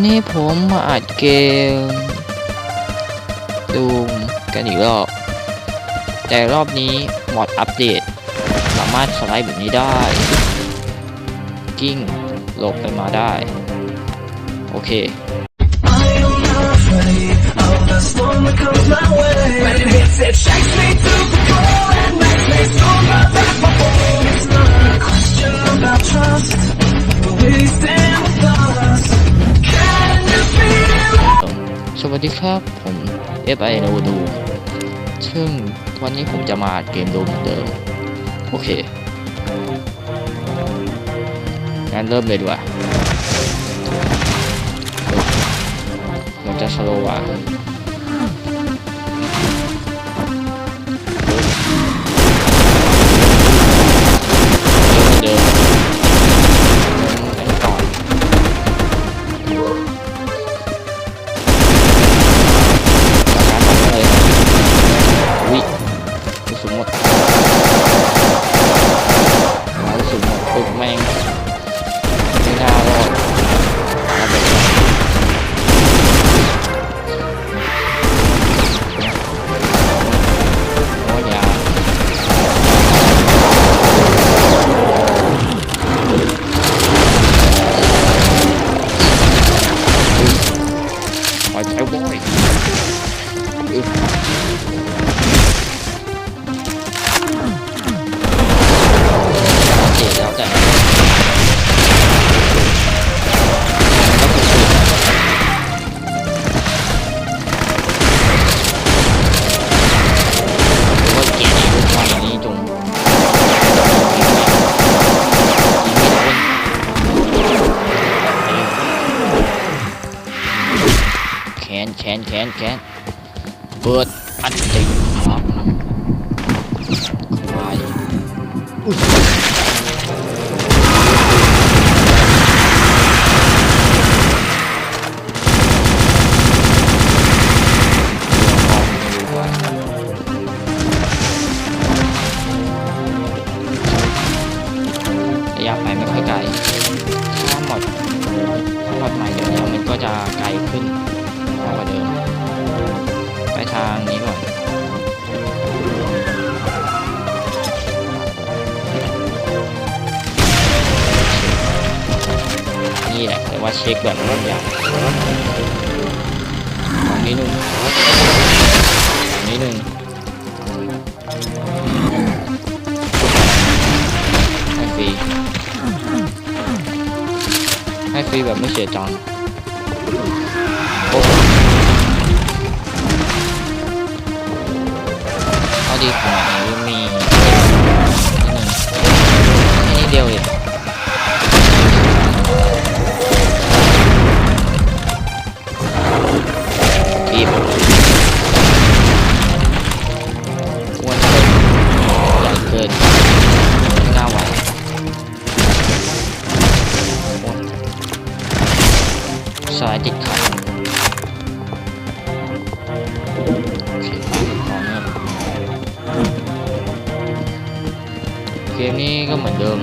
วันนี้ผมมาอัดเกมดูมกันอีกรอบ แต่รอบนี้มอดอัปเดต สามารถสไลด์แบบนี้ได้ กิ้งหลบไปมาได้ โอเค ครับผม FI โนดูซึ่งวันนี้ผมจะมาเกมโดมเหมือนเดิม โอเคงั้นเริ่มเลยดีกว่ามันจะสโลว์อะ ไม่โดนแขนแขนแขนแขนเปิดอันติครับควายอุ๊ย นี่แหละแต่ว่าเช็คแบบรอบย่างฝั่งนี้หนึ่งฝั่งนี้หนึ่งให้ฟรีให้ฟรีแบบไม่เสียจัง สายติดขัดโอเคต่อเนื่องเกมนี้ก็เหมือนเดิม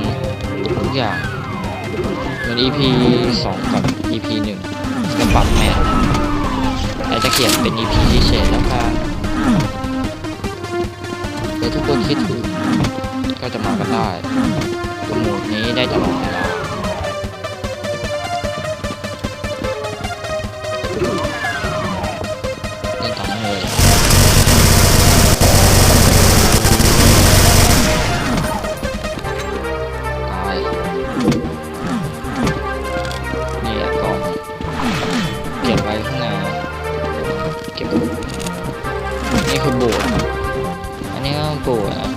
ทุกอย่างเหมือน EP 2 กับ EP 1ก็ปรับแมทแต่จะเขียนเป็น EP พิเศษแล้วกันเดี๋ยวทุกคนคิดถึงก็จะมากันได้โปรโมทนี้ได้ตลอดเวลา นี่คือโบสถ์อันนี้ก็โบสถ์นะ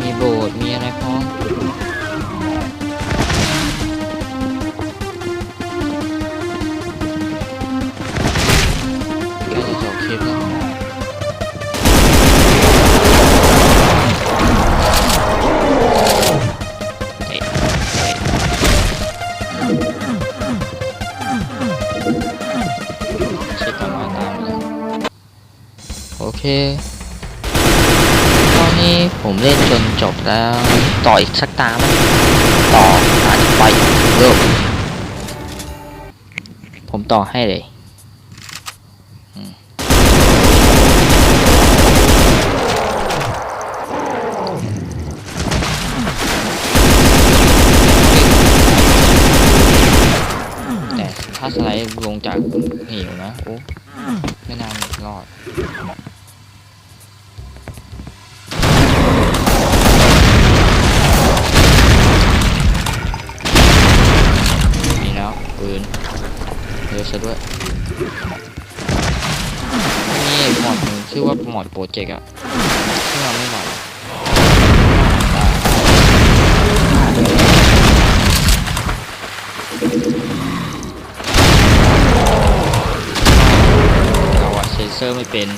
มีโบสถ์มีอะไรพร้อม เคตอนนี้ผมเล่นจนจบแล้ว ต่ออีกสักตาไหมต่ออาจจะไปเริ่มผมต่อให้เลยแต่ถ้าสไลด์ลงจากเหวนะ โอ้ ไม่น่ารอด เยอะซะด้วยนี่หมอดึงชื่อว่าหมอดโปรเจกต์อะที่เราไม่ไหวเราอะเซนเซอร์ไม่เป็น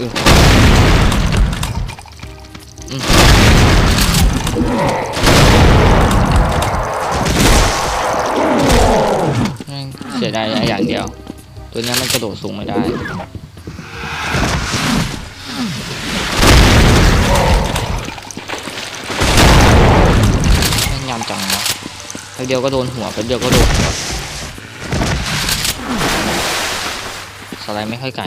อืออ เสียดายอย่างเดียว ตัวเนี้ยมันกระโดดสูงไม่ได้แม่งยำจังนะแป๊บเดียวก็โดนหัวแป๊บเดียวก็โดนหัวสไลด์ไม่ค่อยไกล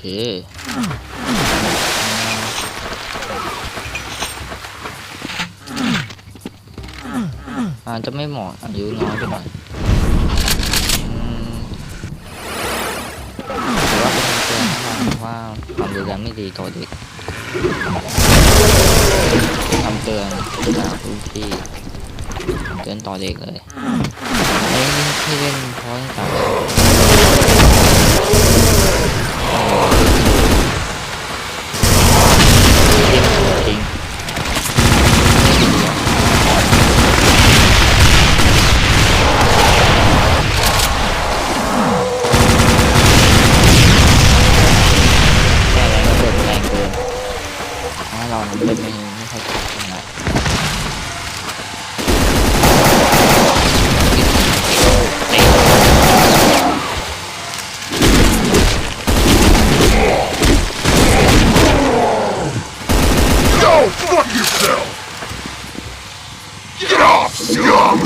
เคอาจจะไม่เหมาะอายุน้อยไปหน่อยแต่ว่าเป็นเตือนให้เราว่าความดูแลไม่ดีต่อเด็กคำเตือนจากรุ่นพี่เดินต่อเด็กเลยไอ้ที่เล่นเพราะตั้ง เราะเล่นไม่ไม่ค่อยถูกนาด Go fuck yourself! Get off, scum!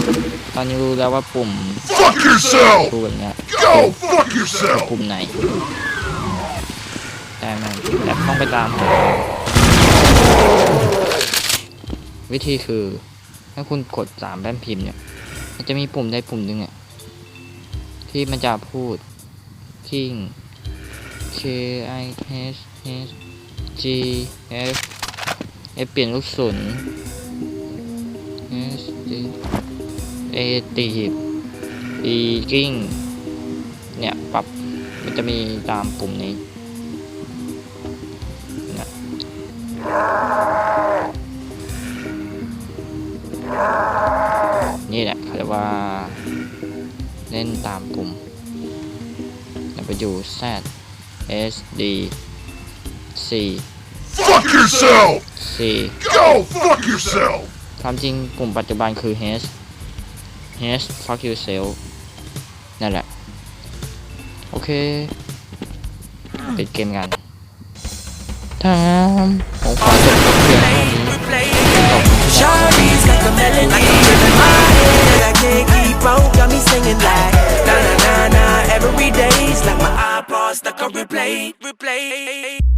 ตอนนี้รู้แล้วว่าปุ่ม Fuck yourself! ชูแบบเนี้ยปุ่มไหนแต่มันแบบต้องไปตามหา วิธีคือให้คุณกดสามแป้นพิมพ์เนี่ย มันจะมีปุ่มใดปุ่มหนึ่งอะที่มันจะพูด king k i h h g f f เปลี่ยนลูกศร s d a ตีบ e กิ้งเนี่ยปรับมันจะมีตามปุ่มนี้ นี่แหละเขาเรียกว่าเล่นตามปุ่ม W Z S D C Fuck yourself! C Go fuck yourself! ความจริงปุ่มปัจจุบันคือ H H fuck yourself นั่นแหละ โอเคปิดเกมกันทามผมขอจบคลิปเพียงเท่านี้ on, got me singing like Na na na na Every day's like my iPod stuck on replay, replay